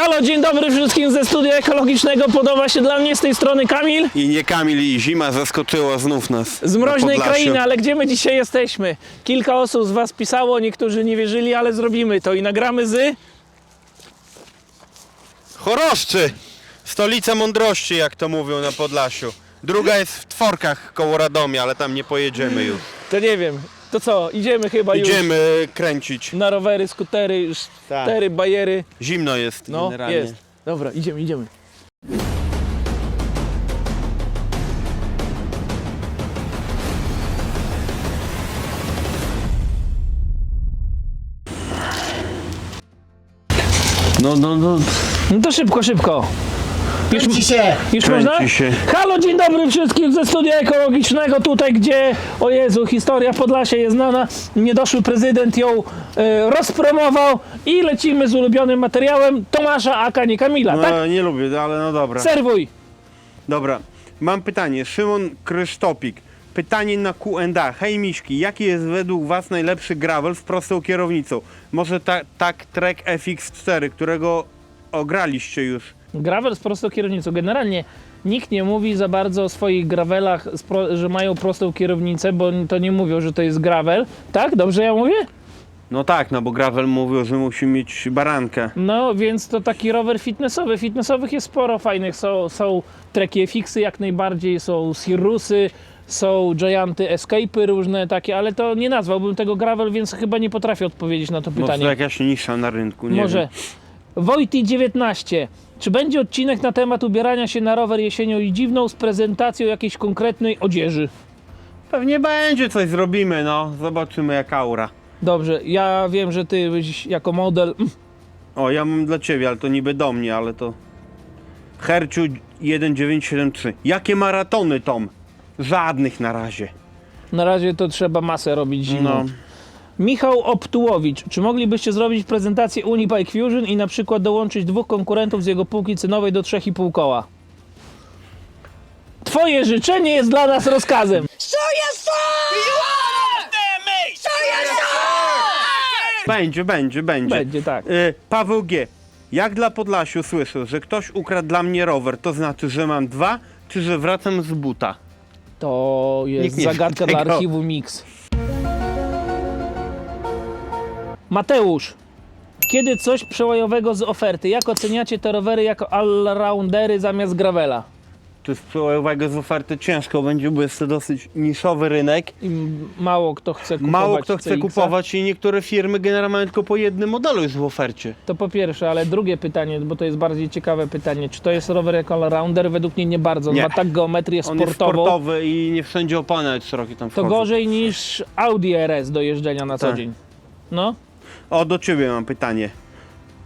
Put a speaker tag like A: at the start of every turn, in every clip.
A: Halo, dzień dobry wszystkim ze studia ekologicznego. Podoba się dla mnie z tej strony Kamil
B: I nie Kamil i zima zaskoczyła znów nas.
A: z mroźnej
B: na
A: krainy, ale gdzie my dzisiaj jesteśmy? Kilka osób z Was pisało, niektórzy nie wierzyli, ale zrobimy to i nagramy z...
B: Choroszczy! Stolica mądrości, jak to mówią na Podlasiu. Druga jest w Tworkach koło Radomia, ale tam nie pojedziemy już.
A: To nie wiem, to co, idziemy chyba
B: Idziemy kręcić.
A: już na rowery, skutery, już
B: Tak.
A: cztery bajery.
B: Zimno jest
A: No,
B: generalnie.
A: jest. Dobra, idziemy, idziemy.
B: No, no, no.
A: No to szybko, szybko. Już,
C: Kręci się!
A: już
B: Kręci
A: można?
B: się.
A: Halo, dzień dobry wszystkim ze studia ekologicznego, tutaj gdzie, o Jezu, historia Podlasia jest znana. Niedoszły prezydent ją e, rozpromował i lecimy z ulubionym materiałem Tomasza Aka, nie Kamila, tak?
B: no nie lubię, ale no dobra.
A: Serwuj.
B: Dobra, mam pytanie. Szymon Krysztopik. Pytanie na Q&A. Hej Miśki, jaki jest według Was najlepszy gravel z prostą kierownicą? Może ta, tak Trek FX4, którego ograliście już.
A: Gravel z prostą kierownicą. Generalnie nikt nie mówi za bardzo o swoich gravelach, że mają prostą kierownicę, bo to nie mówią, że to jest gravel. Tak? Dobrze ja mówię?
B: No tak, no bo gravel mówił, że musi mieć barankę.
A: No, więc to taki rower fitnessowy. Fitnessowych jest sporo fajnych. Są, są Treki FX-y jak najbardziej, są Cirrusy, są Gianty Escape'y różne takie, ale to nie nazwałbym tego gravel, więc chyba nie potrafię odpowiedzieć na to
B: Może
A: pytanie.
B: to jakaś nisza na rynku, nie
A: Może.
B: wiem.
A: Wojty 19. Czy będzie odcinek na temat ubierania się na rower jesienią i dziwną z prezentacją jakiejś konkretnej odzieży?
B: Pewnie będzie, coś zrobimy, no. Zobaczymy jak aura.
A: Dobrze, ja wiem, że ty byś jako model.
B: O, ja mam dla Ciebie, ale to niby do mnie, ale to... Herciu 1973. Jakie maratony, Tom? Żadnych na razie.
A: Na razie to trzeba masę robić zimą.
B: No.
A: Michał Optułowicz, czy moglibyście zrobić prezentację Unibike Fusion i na przykład dołączyć dwóch konkurentów z jego półki cenowej do 3,5 koła? Twoje życzenie jest dla nas rozkazem.
B: Będzie, będzie, będzie.
A: Będzie tak.
B: Y, Paweł G. Jak dla Podlasiu słyszę, że ktoś ukradł dla mnie rower, to znaczy, że mam dwa, czy że wracam z buta?
A: To jest
B: Nikt nie wie
A: zagadka dla
B: tego.
A: archiwum Mix. Mateusz, kiedy coś przełajowego z oferty? Jak oceniacie te rowery jako all-roundery zamiast gravela?
B: To jest przełajowego z oferty ciężko będzie, bo jest to dosyć niszowy rynek.
A: I mało kto chce kupować
B: Mało kto chce
A: CX-a.
B: kupować i niektóre firmy generalnie mają tylko po jednym modelu już w ofercie.
A: To po pierwsze, ale drugie pytanie, bo to jest bardziej ciekawe pytanie. Czy to jest rower jako all-rounder? Według mnie nie bardzo. On
B: Nie.
A: Ma tak geometrię
B: On jest
A: sportową.
B: sportowy i nie wszędzie opony jest szerokie tam
A: To
B: wchodzą.
A: gorzej niż Audi RS do jeżdżenia na co
B: Tak.
A: dzień. No,
B: O, do ciebie mam pytanie.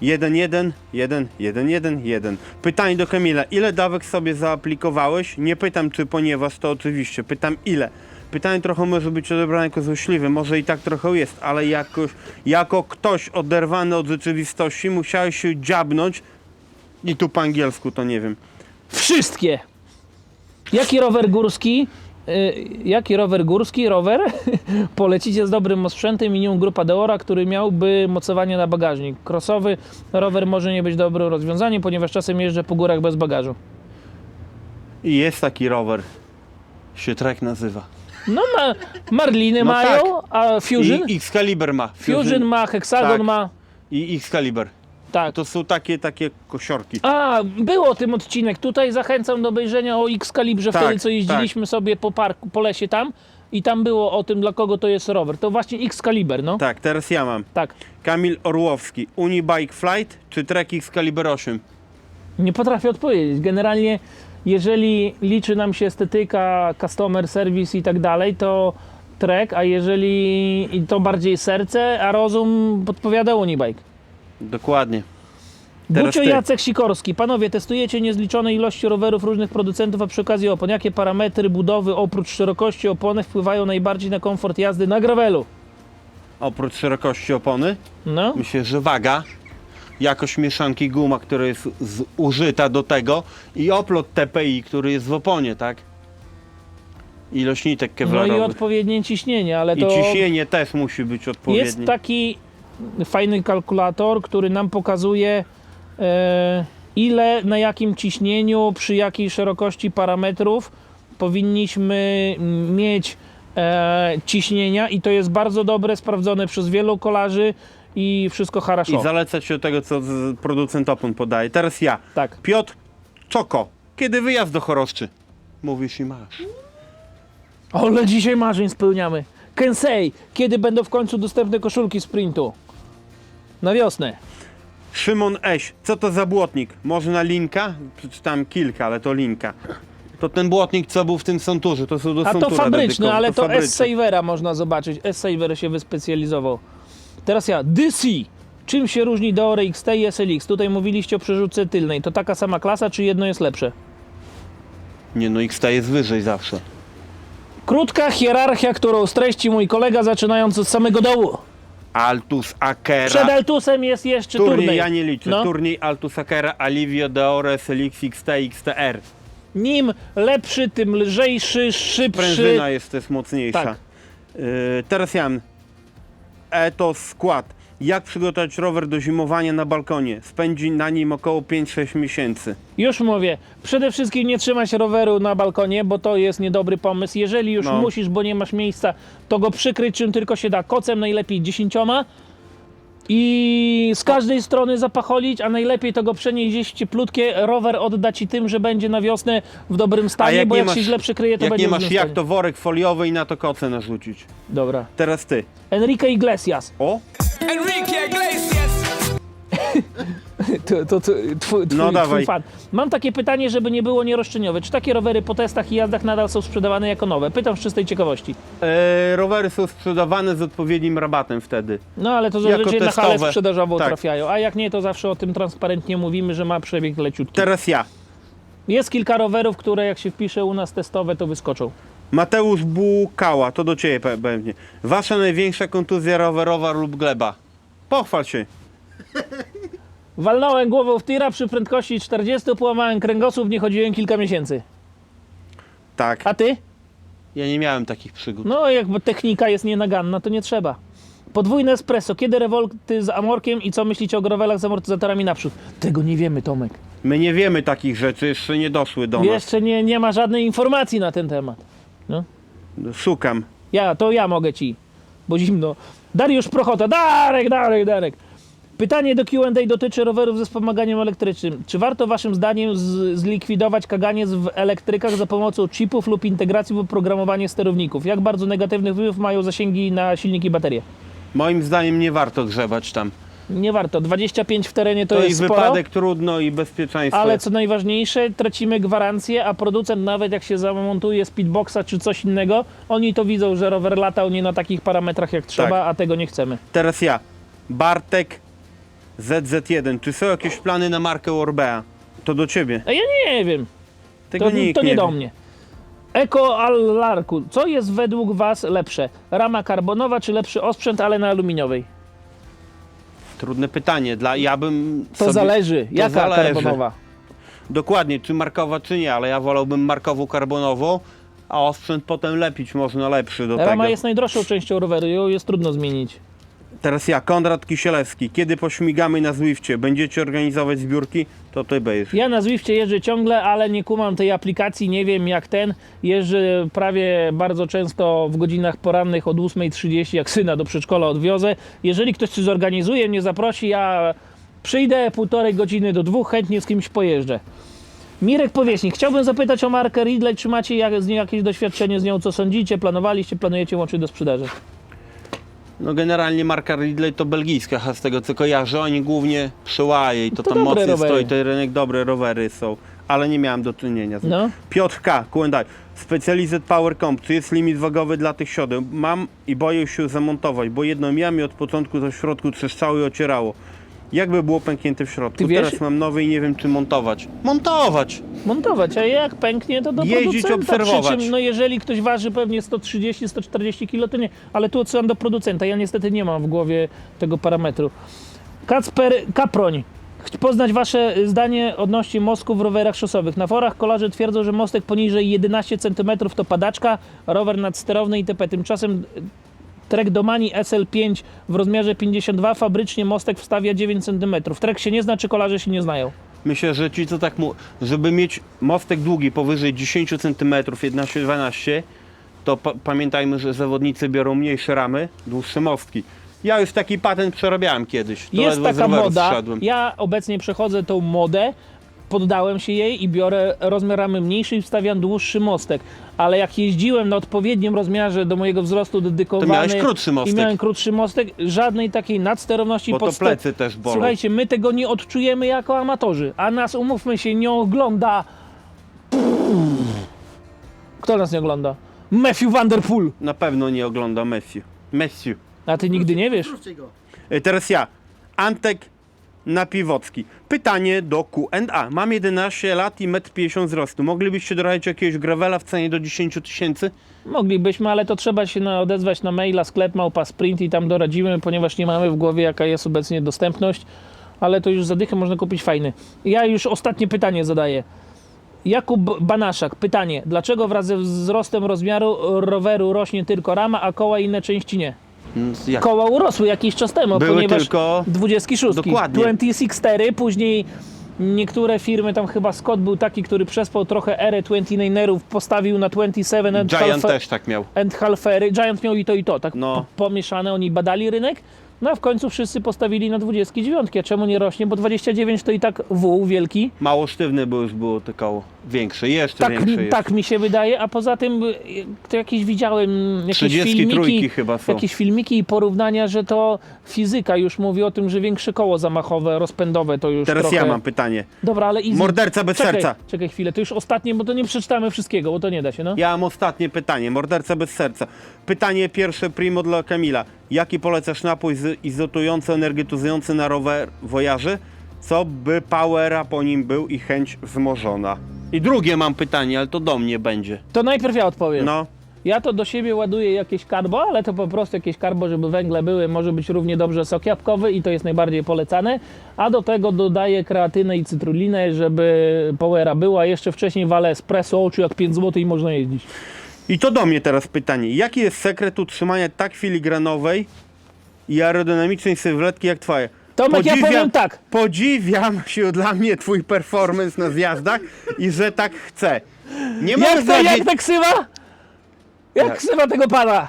B: 1, 1, 1, 1, 1, 1. Pytanie do Kamila. Ile dawek sobie zaaplikowałeś? Nie pytam czy ponieważ to oczywiście. Pytam ile. Pytanie trochę może być odebrane jako złośliwe, może i tak trochę jest, ale jakoś, jako ktoś oderwany od rzeczywistości musiałeś się dziabnąć i tu po angielsku to nie wiem.
A: wszystkie. Jaki rower górski? Y, jaki rower górski, rower polecicie z dobrym sprzętem minimum grupa Deora, który miałby mocowanie na bagażnik. Crossowy rower może nie być dobrym rozwiązaniem, ponieważ czasem jeżdżę po górach bez bagażu.
B: I jest taki rower. Się Trek nazywa.
A: No ma, Marliny
B: No
A: mają,
B: tak.
A: a Fusion?
B: I Excalibur ma.
A: Fusion ma, Hexagon
B: Tak.
A: ma.
B: I Excalibur.
A: Tak.
B: To są takie, takie kosiorki.
A: A, było o tym odcinek. Tutaj zachęcam do obejrzenia o X-Kalibrze,
B: Tak,
A: wtedy co jeździliśmy sobie po parku, po lesie tam. I tam było o tym, dla kogo to jest rower. To właśnie X-Kaliber, no.
B: Tak, teraz ja mam.
A: Tak.
B: Kamil Orłowski, Unibike Flight czy Trek Excalibur 8?
A: Nie potrafię odpowiedzieć. Generalnie, jeżeli liczy nam się estetyka, customer service i tak dalej, to Trek, a jeżeli i to bardziej serce, a rozum podpowiada Unibike.
B: Dokładnie. Teraz
A: Bucio
B: ty.
A: Jacek Sikorski. Panowie, testujecie niezliczone ilości rowerów różnych producentów, a przy okazji opon. Jakie parametry budowy oprócz szerokości opony wpływają najbardziej na komfort jazdy na gravelu?
B: Oprócz szerokości opony,
A: No,
B: myślę, że waga, jakość mieszanki guma, która jest zużyta do tego i oplot TPI, który jest w oponie, tak? Ilość nitek
A: no i odpowiednie ciśnienie, ale
B: I
A: to
B: ciśnienie też musi być odpowiednie.
A: jest taki fajny kalkulator, który nam pokazuje E, ile, na jakim ciśnieniu, przy jakiej szerokości parametrów powinniśmy mieć e, ciśnienia i to jest bardzo dobre, sprawdzone przez wielu kolarzy i wszystko
B: haraszowo.
A: I
B: zalecać się do tego, co producent opon podaje. Teraz ja.
A: Tak.
B: Piotr Czoko, kiedy wyjazd do Choroszczy? Mówisz i masz.
A: Ale dzisiaj marzeń spełniamy. Kensei, kiedy będą w końcu dostępne koszulki sprintu? Na wiosnę.
B: Szymon Eś. Co to za błotnik? Można linka? Przeczytałem kilka, ale to linka. To ten błotnik, co był w tym sonturze. To są do
A: A to fabryczny,
B: dedykowane,
A: ale to
B: fabryczne.
A: S-Savera można zobaczyć. S-Saver się wyspecjalizował. Teraz ja, DC. Czym się różni Deore XT i SLX? Tutaj mówiliście o przerzutce tylnej. To taka sama klasa, czy jedno jest lepsze?
B: Nie no, X jest wyżej zawsze.
A: Krótka hierarchia, którą streści mój kolega, zaczynając od samego dołu.
B: Altus Akera.
A: Przed Altusem jest jeszcze
B: Turniej
A: turniej.
B: ja nie liczę.
A: No.
B: Turniej Altus Akera, Alivio, Deore, SLX, XT, XTR.
A: Nim lepszy, tym lżejszy, szybszy.
B: Prężyna jest też mocniejsza.
A: Tak.
B: Yy, teraz ja. Eto skład. Jak przygotować rower do zimowania na balkonie? Spędzi na nim około 5-6 miesięcy.
A: Już mówię, przede wszystkim nie trzymać roweru na balkonie, bo to jest niedobry pomysł. Jeżeli już
B: No.
A: musisz, bo nie masz miejsca, to go przykryć czym tylko się da. Kocem najlepiej dziesięcioma i z każdej strony zapacholić, a najlepiej to go przenieść gdzieś cieplutkie. Rower odda ci tym, że będzie na wiosnę w dobrym stanie, bo jak się źle przykryje, to
B: jak
A: będzie
B: nie
A: w
B: masz
A: złym
B: jak,
A: stanie.
B: to worek foliowy i na to koce narzucić.
A: Dobra.
B: Teraz ty.
A: Enrique Iglesias.
B: O,
C: Enrique Iglesias.
A: To, to, to, twój, twój,
B: No dawaj.
A: twój fan. Mam takie pytanie, żeby nie było nieroszczeniowe. Czy takie rowery po testach i jazdach nadal są sprzedawane jako nowe? Pytam z czystej ciekawości.
B: e, rowery są sprzedawane z odpowiednim rabatem wtedy.
A: No ale to
B: Jako
A: zazwyczaj na halę
B: testowe.
A: sprzedażową
B: Tak.
A: trafiają, a jak nie, to zawsze o tym transparentnie mówimy, że ma przebieg leciutki.
B: Teraz ja.
A: Jest kilka rowerów, które jak się wpisze u nas testowe, to wyskoczą.
B: Mateusz Bukała, to do ciebie pe- pewnie. Wasza największa kontuzja rowerowa lub gleba? Pochwal się.
A: Walnąłem głową w tira przy prędkości 40, połamałem kręgosłup, nie chodziłem kilka miesięcy.
B: Tak.
A: A ty?
B: Ja nie miałem takich przygód.
A: No jakby technika jest nienaganna, to nie trzeba. Podwójne espresso, kiedy rewolty z amorkiem i co myślicie o growelach z amortyzatorami naprzód? Tego nie wiemy, Tomek.
B: My nie wiemy takich rzeczy, jeszcze nie doszły do nas.
A: Jeszcze nie, nie ma żadnej informacji na ten temat. No.
B: Szukam.
A: Ja, to ja mogę ci, bo zimno. Dariusz Prochota, Darek, Darek, Darek. Pytanie do Q&A dotyczy rowerów ze wspomaganiem elektrycznym. Czy warto waszym zdaniem z, zlikwidować kaganiec w elektrykach za pomocą chipów lub integracji w oprogramowanie sterowników? Jak bardzo negatywny wpływ mają zasięgi na silniki i baterie?
B: Moim zdaniem nie warto grzebać tam.
A: Nie warto. 25 w terenie to,
B: To, i
A: jest sporo,
B: wypadek trudno i bezpieczeństwo.
A: ale co najważniejsze, tracimy gwarancję, a producent nawet jak się zamontuje speedboxa czy coś innego, oni to widzą, że rower latał nie na takich parametrach jak trzeba,
B: Tak.
A: a tego nie chcemy.
B: Teraz ja. Bartek ZZ1. Czy są jakieś plany na markę Orbea? To do ciebie.
A: A ja nie wiem.
B: Tego
A: To,
B: nikt
A: to nie,
B: nie
A: do
B: wie.
A: mnie. Eko Alarku, co jest według Was lepsze? Rama karbonowa czy lepszy osprzęt, ale na aluminiowej?
B: Trudne pytanie. Dla, ja bym
A: To
B: sobie...
A: zależy.
B: to
A: Jaka
B: zależy.
A: karbonowa?
B: Dokładnie, czy markowa, czy nie, ale ja wolałbym markową karbonową, a osprzęt potem lepić można lepszy do
A: Rama
B: tego.
A: jest najdroższą częścią roweru, ją jest trudno zmienić.
B: Teraz ja, Konrad Kisielewski. Kiedy pośmigamy na Zwifcie? Będziecie organizować zbiórki? To ty będziesz.
A: Ja na Zwifcie jeżdżę ciągle, ale nie kumam tej aplikacji, nie wiem jak ten. Jeżdżę prawie bardzo często w godzinach porannych od 8.30, jak syna do przedszkola odwiozę. Jeżeli ktoś coś zorganizuje, mnie zaprosi, ja przyjdę półtorej godziny do dwóch, chętnie z kimś pojeżdżę. Mirek Powieśnik, chciałbym zapytać o markę Ridley, czy macie jak, z nią jakieś doświadczenie z nią, co sądzicie, planowaliście, planujecie łączyć do sprzedaży?
B: No generalnie marka Ridley to belgijska, a z tego co kojarzę, oni głównie przełaje i to,
A: To
B: tam
A: dobre
B: mocno
A: rowery.
B: stoi, ten rynek dobre rowery są, ale nie miałem do czynienia z.
A: No.
B: Piotr K, Q&A. Specialized Power Comp, czy jest limit wagowy dla tych siodeł? Mam i boję się zamontować, bo jedno miałem i od początku w środku trzeszczało i ocierało. Jakby było pęknięte w środku.
A: Ty wiesz-
B: Teraz mam nowe i nie wiem czy montować. Montować!
A: montować, a jak pęknie, to do
B: Jeździć,
A: producenta.
B: obserwować.
A: Przy czym, no jeżeli ktoś waży pewnie 130-140 kg, to nie, ale tu odsyłam do producenta. Ja niestety nie mam w głowie tego parametru. Kacper Kaproń. Chcę poznać Wasze zdanie odnośnie mostków w rowerach szosowych. Na forach kolarze twierdzą, że mostek poniżej 11 cm to padaczka, rower nadsterowny itp. Tymczasem Trek Domani SL5 w rozmiarze 52, fabrycznie mostek wstawia 9 cm. Trek się nie zna, czy kolarze się nie znają?
B: Myślę, że ci co tak mu, żeby mieć mostek długi powyżej 10 cm, 11-12, to pa pamiętajmy, że zawodnicy biorą mniejsze ramy, dłuższe mostki. Ja już taki patent przerabiałem kiedyś. To
A: Jest taka moda.
B: zszedłem.
A: Ja obecnie przechodzę tą modę, poddałem się jej i biorę rozmiar ramy mniejszy i wstawiam dłuższy mostek. Ale jak jeździłem na odpowiednim rozmiarze do mojego wzrostu dedykowany
B: To miałeś krótszy mostek.
A: i miałem krótszy mostek, żadnej takiej nadsterowności
B: Bo to plecy też bolą.
A: Słuchajcie, my tego nie odczujemy jako amatorzy, a nas, umówmy się, nie ogląda... Kto nas nie ogląda? Matthew Vanderpool.
B: Na pewno nie ogląda Messi. Messi.
A: A ty nigdy nie wiesz?
B: E, Teraz ja. Antek Napiwocki. Pytanie do Q&A. Mam 11 lat i 1,50 m wzrostu. Moglibyście doradzić jakiegoś gravela w cenie do 10 tysięcy?
A: Moglibyśmy, ale to trzeba się na, odezwać na maila sklep małpa sprint i tam doradzimy, ponieważ nie mamy w głowie jaka jest obecnie dostępność, ale to już za dychę można kupić fajny. Ja już ostatnie pytanie zadaję. Jakub Banaszak, pytanie. Dlaczego wraz ze wzrostem rozmiaru roweru rośnie tylko rama, a koła i inne części nie?
B: Mm, Jak?
A: Koła urosły jakiś czas temu,
B: Były
A: ponieważ
B: tylko-
A: 26.
B: Dokładnie.
A: 26 później niektóre firmy, tam chyba Scott był taki, który przespał trochę erę 29erów, postawił na 27 and
B: Giant też tak miał.
A: and Halfery. Giant miał i to i to, tak
B: No.
A: po- pomieszane, oni badali rynek, no a w końcu wszyscy postawili na 29. A czemu nie rośnie? Bo 29 to i tak wół wielki.
B: Mało sztywne było już było to koło. Większe, jeszcze
A: Tak,
B: większe jest.
A: tak mi się wydaje, a poza tym y, to jakieś widziałem jakieś
B: 33
A: filmiki,
B: chyba są.
A: jakieś filmiki i porównania, że to fizyka już mówi o tym, że większe koło zamachowe, rozpędowe to już
B: Teraz
A: trochę...
B: ja mam pytanie.
A: Dobra, ale easy.
B: Morderca bez
A: czekaj,
B: serca.
A: Czekaj chwilę, to już ostatnie, bo to nie przeczytamy wszystkiego, bo to nie da się, no.
B: Ja mam ostatnie pytanie. Morderca bez serca. Pytanie pierwsze primo dla Kamila. Jaki polecasz napój izotujący, energetyzujący na rower wojaży? Co by powera po nim był i chęć wzmożona? I drugie mam pytanie, ale to do mnie będzie.
A: To najpierw ja odpowiem.
B: No,
A: Ja to do siebie ładuję jakieś karbo, ale to po prostu jakieś karbo, żeby węgle były, może być równie dobrze sok jabłkowy i to jest najbardziej polecane. A do tego dodaję kreatynę i cytrulinę, żeby powera była. Jeszcze wcześniej walę espresso, oczu jak 5 zł i można jeździć.
B: I to do mnie teraz pytanie. Jaki jest sekret utrzymania tak filigranowej i aerodynamicznej sylwetki jak twoja?
A: Tomek, ja powiem tak.
B: Podziwiam się dla mnie twój performance na zjazdach i że tak chcę. Nie
A: Jak to,
B: zdradzić
A: jak ta ksywa?
B: Jak
A: ksywa tego pana?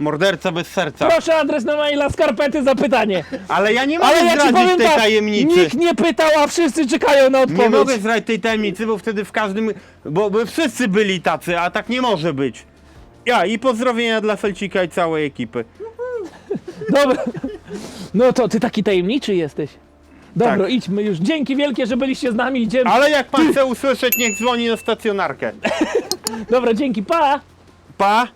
B: morderca bez serca.
A: Proszę adres na maila, skarpety, zapytanie.
B: Ale ja nie mogę
A: Ale ja ci
B: zdradzić
A: powiem
B: tej
A: tak,
B: tajemnicy.
A: nikt nie pytał, a wszyscy czekają na
B: Nie
A: odpowiedź.
B: mogę zdradzić tej tajemnicy, bo wtedy w każdym. Bo by wszyscy byli tacy, a tak nie może być. Ja i pozdrowienia dla Felcika i całej ekipy.
A: Dobra. No to ty taki tajemniczy jesteś. Dobra,
B: Tak.
A: idźmy już. Dzięki wielkie, że byliście z nami. Idziemy.
B: Ale jak pan chce usłyszeć, niech dzwoni na stacjonarkę.
A: Dobra, dzięki, pa!
B: Pa!